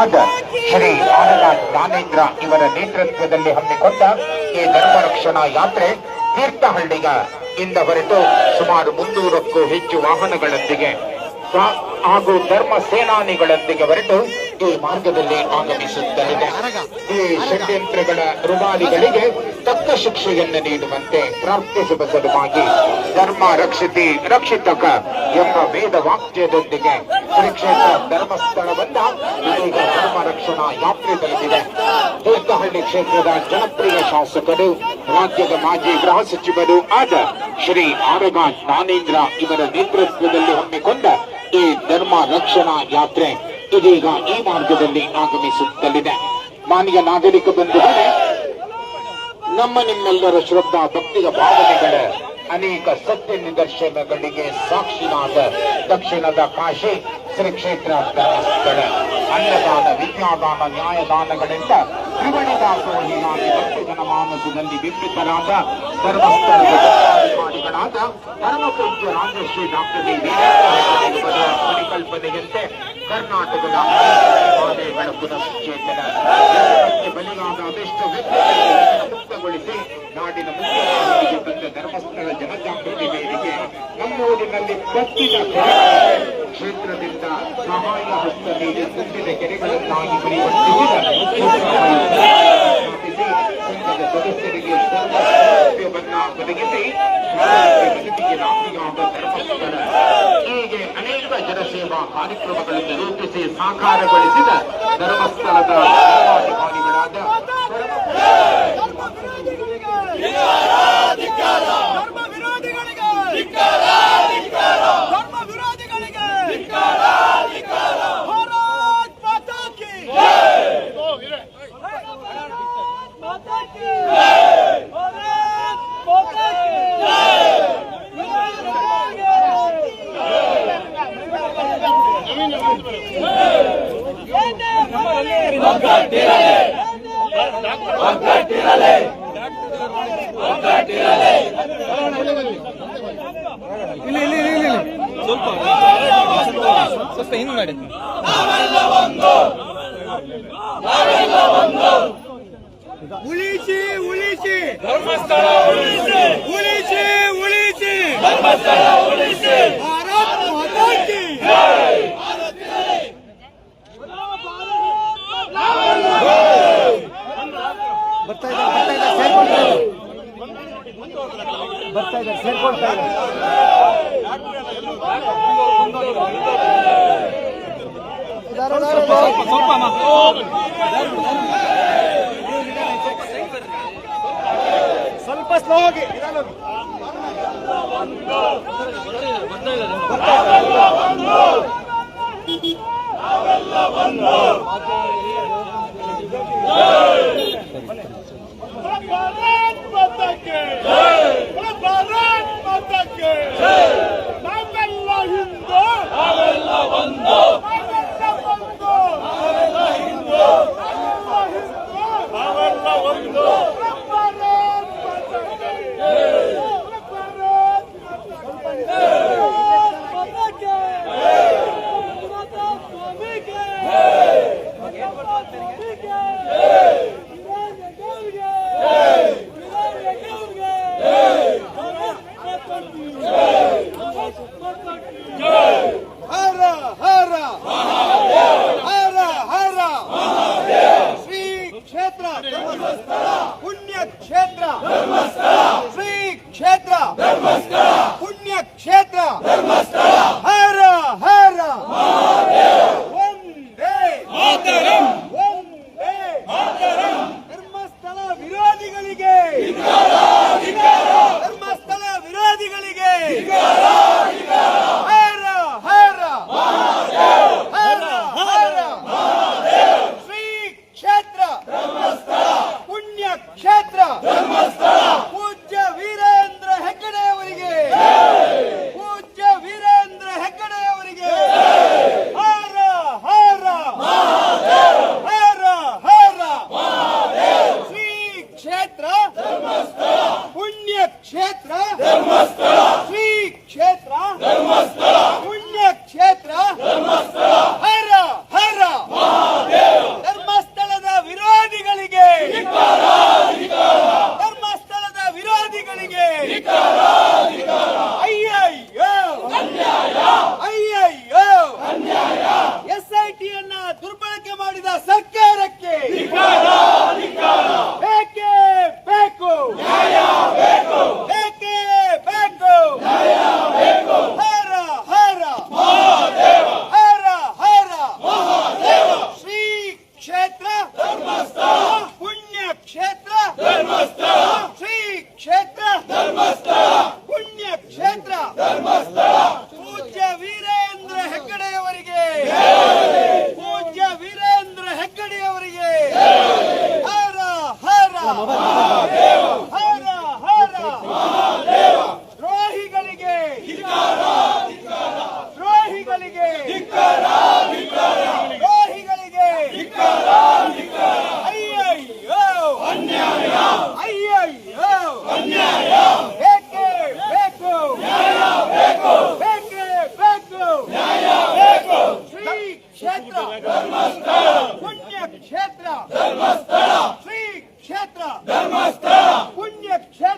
ಆದ ಶ್ರೀ ಆನಂದ ಜ್ಞಾನೇಂದ್ರ ಇವರ ನೇತೃತ್ವದಲ್ಲಿ ಹಮ್ಮಿಕೊಂಡ ಈ ಧರ್ಮ ರಕ್ಷಣಾ ಯಾತ್ರೆ ತೀರ್ಥಹಳ್ಳಿಗ ಇಂದ ಹೊರಟು ಸುಮಾರು ಮುನ್ನೂರಕ್ಕೂ ಹೆಚ್ಚು ವಾಹನಗಳೊಂದಿಗೆ. ಹಾಗೂ ಧರ್ಮ ಸೇನಾನಿಗಳೊಂದಿಗೆ ಹೊರಟು ಈ ಮಾರ್ಗದಲ್ಲಿ ಆಗಮಿಸುತ್ತಲಿದೆ. ಈ ಷಡ್ಯಂತ್ರಗಳ ರುಮಾಲಿಗಳಿಗೆ ತಕ್ಕ ಶಿಕ್ಷೆಯನ್ನು ನೀಡುವಂತೆ ಪ್ರಾರ್ಥಿಸುವ ಸಲುವಾಗಿ ಧರ್ಮ ರಕ್ಷಿತಿ ರಕ್ಷಿತಕ ಎಂಬ ವೇದ ವಾಕ್ಯದೊಂದಿಗೆ ಶ್ರೀಕ್ಷೇತ್ರ ಧರ್ಮಸ್ಥಳವನ್ನ ಇದೀಗ ಧರ್ಮ ರಕ್ಷಣಾ ಯಾತ್ರೆ ತಲುಪಿದೆ ತೀರ್ಥಹಳ್ಳಿ ಕ್ಷೇತ್ರದ ಜನಪ್ರಿಯ ಶಾಸಕರು, ರಾಜ್ಯದ ಮಾಜಿ ಗೃಹ ಸಚಿವರು ಆದ ಶ್ರೀ ಆರಗ ಜ್ಞಾನೇಂದ್ರ ಇವರ ನೇತೃತ್ವದಲ್ಲಿ ಹಮ್ಮಿಕೊಂಡ ಈ ಧರ್ಮ ರಕ್ಷಣಾ ಯಾತ್ರೆ ಇದೀಗ ಈ ಮಾರ್ಗದಲ್ಲಿ ಆಗಮಿಸುತ್ತಲಿದೆ. ಮಾನ್ಯ ನಾಗರಿಕ ಬಂಧುಗಳೇ ನಮ್ಮ ನಿಮ್ಮೆಲ್ಲರ ಶ್ರದ್ಧಾ ಭಕ್ತಿಯ ಭಾವನೆಗಳ ಅನೇಕ ಸತ್ಯ ನಿದರ್ಶನಗಳಿಗೆ ಸಾಕ್ಷಿನಾದ ದಕ್ಷಿಣದ ಕಾಶಿ ಶ್ರೀ ಕ್ಷೇತ್ರ ಧರ್ಮಸ್ಥಳ ಅನ್ನದಾನ, ವಿದ್ಯಾದಾನ, ನ್ಯಾಯದಾನಗಳಿಂದ ತ್ರಿವಣಿದಾಸೋಹಿಯಾಗಿ ಭಕ್ತ ಜನಮಾನಸದಲ್ಲಿ ಬಿಂಬಿತರಾದ ಧರ್ಮಸ್ಥಳದ ಧರ್ಮಾಧಿಕಾರಿಗಳಾದ ಧರ್ಮಪೂಜ್ಯ ರಾಜಶ್ರೀ ಡಾಕ್ಟರ್ ಪರಿಕಲ್ಪನೆಯಂತೆ ಕರ್ನಾಟಕದ ಪುನಶ್ಚೇತನ ಬಲಿಯಾದ ಅದೆಷ್ಟ ಮುಕ್ತಗೊಳಿಸಿ ನಾಡಿನ ತಂದ ಧರ್ಮಸ್ಥಳ ಜನಜಾಗೃತಿ ವೇದಿಕೆ ನಮ್ಮೂರಿನಲ್ಲಿ ಕೆರೆಗಳಿಗೆ ಕ್ಷೇತ್ರದಿಂದ ಸಹಾಯ ಹಸ್ತ ನೀಡಿ ತುಂಬಿದ ಕೆರೆಗಳನ್ನಾಗಿ ಸ್ಥಾಪಿಸಿ ಸಂಘದ ಸದಸ್ಯರಿಗೆ ಸೌಲಭ್ಯವನ್ನ ಒದಗಿಸಿ ಬದುಕಿಗೆ ನಾಂದಿಯಾದ ಹೀಗೆ ಅನೇಕ ಜನಸೇವಾ ಕಾರ್ಯಕ್ರಮಗಳನ್ನು ರೂಪಿಸಿ ಸಾಕಾರಗೊಳಿಸಿದ ಧರ್ಮಸ್ಥಳದ ಧರ್ಮಾಧಿಕಾರಿಗಳಾದ ಇಲ್ಲಿ ಇಲ್ಲಿ ಇಲ್ಲಿ ಸ್ವಲ್ಪ ಸ್ವಲ್ಪ ಹಿಂಗ್ ಮಾಡಿ ಉಳಿಸಿ ಉಳಿಸಿ ಧರ್ಮಸ್ಥಳ ಉಳಿಸಿ ಉಳಿಸಿ ಉಳಿಸಿ ಧರ್ಮಸ್ಥಳ ಬರ್ತಾ ಇದ್ದಾರೆ ಬರ್ತಾ ಇದ್ದಾರೆ ಇದ್ದಾರೆ. ಬರ್ತಾ ಇದ್ದಾರೆ ಸೇರ್ಕೊಳ್ತಾ ಇದ್ದಾರೆ ಸ್ವಲ್ಪ ಸ್ವಲ್ಪ ಅಮ್ಮ. ಸ್ವಲ್ಪ ಸ್ಲೋ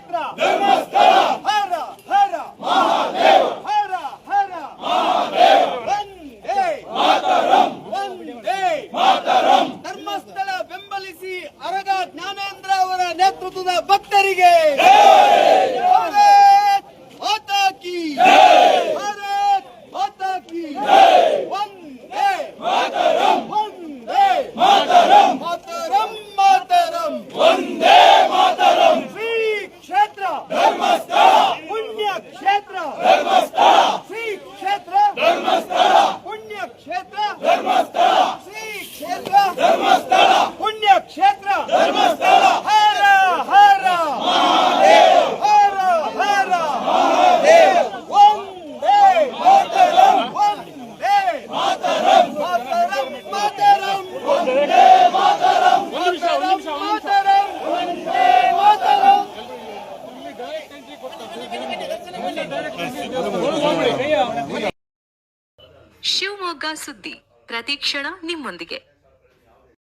ಕ್ಷೇತ್ರ ಹರ ಹರ ಹರ ಹರ ವಂದೇ ವಂದೇ ಧರ್ಮಸ್ಥಳ ಬೆಂಬಲಿಸಿ ಅರಗ ಜ್ಞಾನೇಂದ್ರ ಅವರ ನೇತೃತ್ವದ ಭಕ್ತರಿಗೆ ಭಾರತ್ ಮಾತಾ ಕಿ ಭಾರತ್ ಮಾತಾ ಕಿ ವಂದೇ ವಂದೇ ಮಾತರಂ ಮಾತರಂ ವಂದೇ ಮಾತರಂ ಶ್ರೀ ಕ್ಷೇತ್ರ ಧರ್ಮಸ್ಥಳ ಪುಣ್ಯ ಕ್ಷೇತ್ರ ಧರ್ಮಸ್ಥಳ ಶ್ರೀ ಕ್ಷೇತ್ರ ಧರ್ಮಸ್ಥಳ ಪುಣ್ಯ ಕ್ಷೇತ್ರ ಧರ್ಮಸ್ಥಳ ಶ್ರೀ ಕ್ಷೇತ್ರ ಧರ್ಮಸ್ಥಳ ಪುಣ್ಯ ಕ್ಷೇತ್ರ ಧರ್ಮಸ್ಥಳ ಹರ ಹರ ಹರ ಹರ ವಂದೇ ಮಾತರಂ ವಂದೇ ಮಾತರಂ ಮಾತರಂ ಮಾತರಂ ವಂದೇ ಮಾತರಂ ಮಾತರಂ ಮಾತರಂ ವಂದೇ ಮಾತರಂ ಶಿವಮೊಗ್ಗ ಸುದ್ದಿ ಪ್ರತಿಕ್ಷಣ ನಿಮ್ಮೊಂದಿಗೆ.